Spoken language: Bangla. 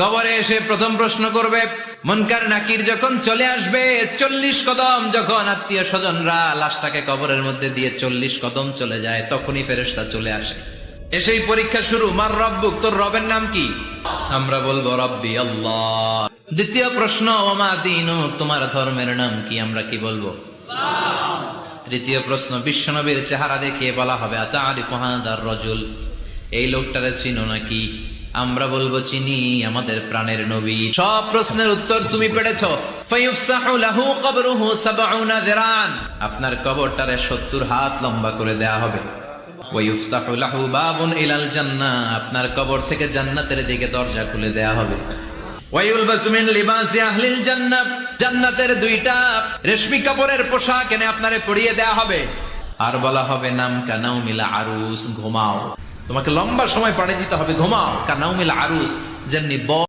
কবরে এসে প্রথম প্রশ্ন করবে, মনকার নাকির যখন চলে আসবে, চল্লিশ কদম যখন আত্মীয় স্বজনরা লাশটাকে কবরের মধ্যে দিয়ে চল্লিশ কদম চলে যায়, তখনই ফেরেশতা চলে আসে। এসেই পরীক্ষা শুরু, মার রব্বুক, তোর রবের নাম কি? আমরা বলব, রব্বি আল্লাহ। দ্বিতীয় প্রশ্ন, ওমা দিন, তোমার ধর্মের নাম কি? আমরা কি বলব? তৃতীয় প্রশ্ন, বিশ্বনবীর চেহারা দেখিয়ে বলা হবে আতা আরিফ রজুল। এই লোকটারে চিনো নাকি? আমরা বলব, চিনি আমাদের প্রাণের নবী। সব প্রশ্নের উত্তর তুমি পেরেছ। আপনার কবরটারে 70 হাত লম্বা করে দেয়া হবে। আপনার কবর থেকে জান্নাতের দিকে দরজা খুলে দেয়া হবে। জান্নাতের দুইটা রেশমি কাপড়ের পোশাক এনে আপনারে পরিয়ে দেয়া হবে। আর বলা হবে নাম কানাউ মিলা আরুস, ঘুমাও। তোমাকে লম্বা সময় পাড়ে দিতে হবে। ঘুমাও। কানাউমিল আরুস যেমনি